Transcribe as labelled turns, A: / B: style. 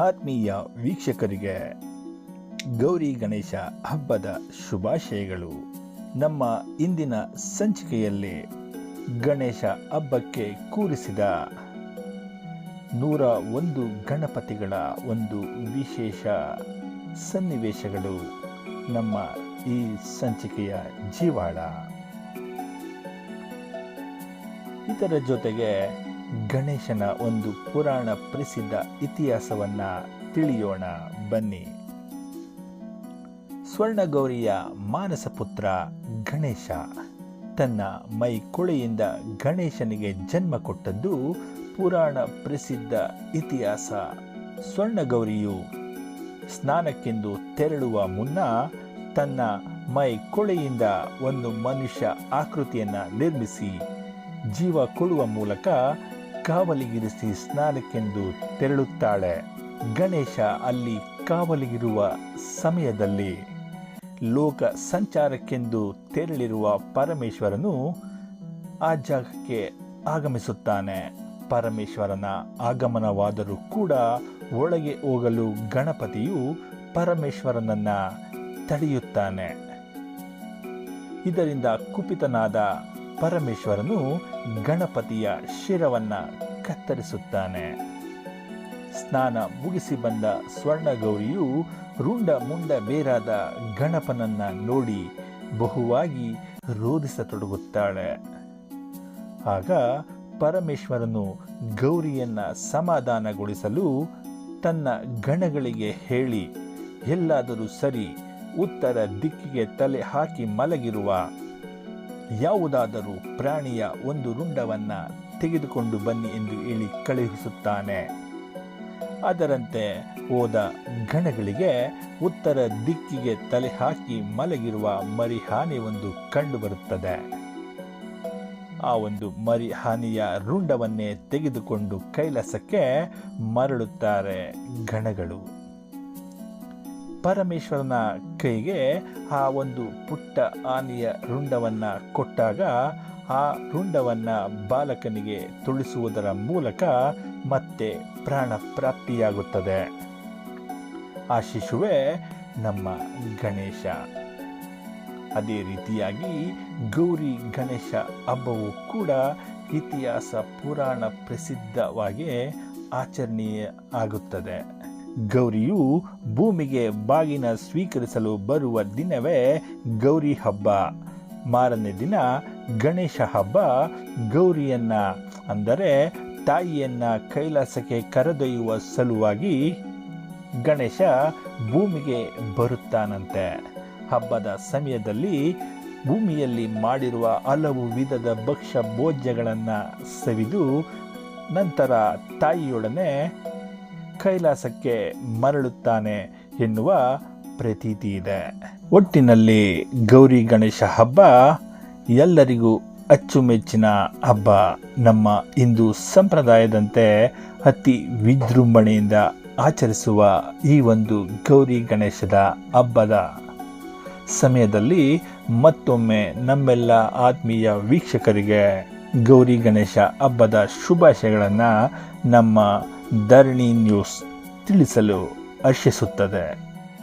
A: ಆತ್ಮೀಯ ವೀಕ್ಷಕರಿಗೆ ಗೌರಿ ಗಣೇಶ ಹಬ್ಬದ ಶುಭಾಶಯಗಳು. ನಮ್ಮ ಇಂದಿನ ಸಂಚಿಕೆಯಲ್ಲಿ ಗಣೇಶ ಹಬ್ಬಕ್ಕೆ ಕೂರಿಸಿದ ನೂರ ಒಂದು ಗಣಪತಿಗಳ ಒಂದು ವಿಶೇಷ ಸನ್ನಿವೇಶಗಳು ನಮ್ಮ ಈ ಸಂಚಿಕೆಯ ಜೀವಾಳ. ಇದರ ಜೊತೆಗೆ ಗಣೇಶನ ಒಂದು ಪುರಾಣ ಪ್ರಸಿದ್ಧ ಇತಿಹಾಸವನ್ನು ತಿಳಿಯೋಣ. ಬನ್ನಿ. ಸ್ವರ್ಣಗೌರಿಯ ಮಾನಸ ಪುತ್ರ ಗಣೇಶ. ತನ್ನ ಮೈ ಕೊಳೆಯಿಂದ ಗಣೇಶನಿಗೆ ಜನ್ಮ ಕೊಟ್ಟದ್ದು ಪುರಾಣ ಪ್ರಸಿದ್ಧ ಇತಿಹಾಸ. ಸ್ವರ್ಣಗೌರಿಯು ಸ್ನಾನಕ್ಕೆಂದು ತೆರಳುವ ಮುನ್ನ ತನ್ನ ಮೈ ಕೊಳೆಯಿಂದ ಒಂದು ಮನುಷ್ಯ ಆಕೃತಿಯನ್ನು ನಿರ್ಮಿಸಿ ಜೀವ ಕೊಡುವ ಮೂಲಕ ಕಾವಲಿಗಿರಿಸಿ ಸ್ನಾನಕ್ಕೆಂದು ತೆರಳುತ್ತಾಳೆ. ಗಣೇಶ ಅಲ್ಲಿ ಕಾವಲಿಗಿರುವ ಸಮಯದಲ್ಲಿ ಲೋಕ ಸಂಚಾರಕ್ಕೆಂದು ತೆರಳಿರುವ ಪರಮೇಶ್ವರನು ಆ ಜಾಗಕ್ಕೆ ಆಗಮಿಸುತ್ತಾನೆ. ಪರಮೇಶ್ವರನ ಆಗಮನವಾದರೂ ಕೂಡ ಒಳಗೆ ಹೋಗಲು ಗಣಪತಿಯು ಪರಮೇಶ್ವರನನ್ನ ತಡೆಯುತ್ತಾನೆ. ಇದರಿಂದ ಕುಪಿತನಾದ ಪರಮೇಶ್ವರನು ಗಣಪತಿಯ ಶಿರವನ್ನ ಕತ್ತರಿಸುತ್ತಾನೆ. ಸ್ನಾನ ಮುಗಿಸಿ ಬಂದ ಸ್ವರ್ಣಗೌರಿಯು ರುಂಡ ಮುಂಡ ಬೇರಾದ ಗಣಪನನ್ನ ನೋಡಿ ಬಹುವಾಗಿ ರೋಧಿಸತೊಡಗುತ್ತಾಳೆ ಆಗ ಪರಮೇಶ್ವರನು ಗೌರಿಯನ್ನ ಸಮಾಧಾನಗೊಳಿಸಲು ತನ್ನ ಗಣಗಳಿಗೆ ಹೇಳಿ, ಎಲ್ಲಾದರೂ ಸರಿ, ಉತ್ತರ ದಿಕ್ಕಿಗೆ ತಲೆ ಹಾಕಿ ಮಲಗಿರುವ ಯಾವುದಾದರೂ ಪ್ರಾಣಿಯ ಒಂದು ರುಂಡವನ್ನು ತೆಗೆದುಕೊಂಡು ಬನ್ನಿ ಎಂದು ಹೇಳಿ ಕಳುಹಿಸುತ್ತಾನೆ. ಅದರಂತೆ ಹೋದ ಗಣಗಳಿಗೆ ಉತ್ತರ ದಿಕ್ಕಿಗೆ ತಲೆ ಹಾಕಿ ಮಲಗಿರುವ ಮರಿಹಾನಿ ಒಂದು ಕಂಡುಬರುತ್ತದೆ. ಆ ಒಂದು ಮರಿಹಾನಿಯ ರುಂಡವನ್ನೇ ತೆಗೆದುಕೊಂಡು ಕೈಲಾಸಕ್ಕೆ ಮರಳುತ್ತಾರೆ ಗಣಗಳು ಪರಮೇಶ್ವರನ ಕೈಗೆ ಆ ಒಂದು ಪುಟ್ಟ ಆನೆಯ ರುಂಡವನ್ನು ಕೊಟ್ಟಾಗ ಆ ರುಂಡವನ್ನು ಬಾಲಕನಿಗೆ ತುಳಿಸುವುದರ ಮೂಲಕ ಮತ್ತೆ ಪ್ರಾಣ ಪ್ರಾಪ್ತಿಯಾಗುತ್ತದೆ. ಆ ಶಿಶುವೆ ನಮ್ಮ ಗಣೇಶ. ಅದೇ ರೀತಿಯಾಗಿ ಗೌರಿ ಗಣೇಶ ಹಬ್ಬವು ಕೂಡ ಇತಿಹಾಸ ಪುರಾಣ ಪ್ರಸಿದ್ಧವಾಗಿ ಆಚರಣೀಯ ಆಗುತ್ತದೆ. ಗೌರಿಯು ಭೂಮಿಗೆ ಬಾಗಿನ ಸ್ವೀಕರಿಸಲು ಬರುವ ದಿನವೇ ಗೌರಿ ಹಬ್ಬ. ಮಾರನೇ ದಿನ ಗಣೇಶ ಹಬ್ಬ. ಗೌರಿಯನ್ನ, ಅಂದರೆ ತಾಯಿಯನ್ನ ಕೈಲಾಸಕ್ಕೆ ಕರೆದೊಯ್ಯುವ ಸಲುವಾಗಿ ಗಣೇಶ ಭೂಮಿಗೆ ಬರುತ್ತಾನಂತೆ. ಹಬ್ಬದ ಸಮಯದಲ್ಲಿ ಭೂಮಿಯಲ್ಲಿ ಮಾಡಿರುವ ಹಲವು ವಿಧದ ಭಕ್ಷ್ಯ ಭೋಜ್ಯಗಳನ್ನು ಸವಿದು ನಂತರ ತಾಯಿಯೊಡನೆ ಕೈಲಾಸಕ್ಕೆ ಮರಳುತ್ತಾನೆ ಎನ್ನುವ ಪ್ರತೀತಿ ಇದೆ. ಒಟ್ಟಿನಲ್ಲಿ ಗೌರಿ ಗಣೇಶ ಹಬ್ಬ ಎಲ್ಲರಿಗೂ ಅಚ್ಚುಮೆಚ್ಚಿನ ಹಬ್ಬ. ನಮ್ಮ ಹಿಂದೂ ಸಂಪ್ರದಾಯದಂತೆ ಅತಿ ವಿಜೃಂಭಣೆಯಿಂದ ಆಚರಿಸುವ ಈ ಒಂದು ಗೌರಿ ಗಣೇಶದ ಹಬ್ಬದ ಸಮಯದಲ್ಲಿ ಮತ್ತೊಮ್ಮೆ ನಮ್ಮೆಲ್ಲ ಆತ್ಮೀಯ ವೀಕ್ಷಕರಿಗೆ ಗೌರಿ ಗಣೇಶ ಹಬ್ಬದ ಶುಭಾಶಯಗಳನ್ನು ನಮ್ಮ ಧರಣಿ ನ್ಯೂಸ್ ತಿಳಿಸಲು ಹರ್ಷಿಸುತ್ತದೆ.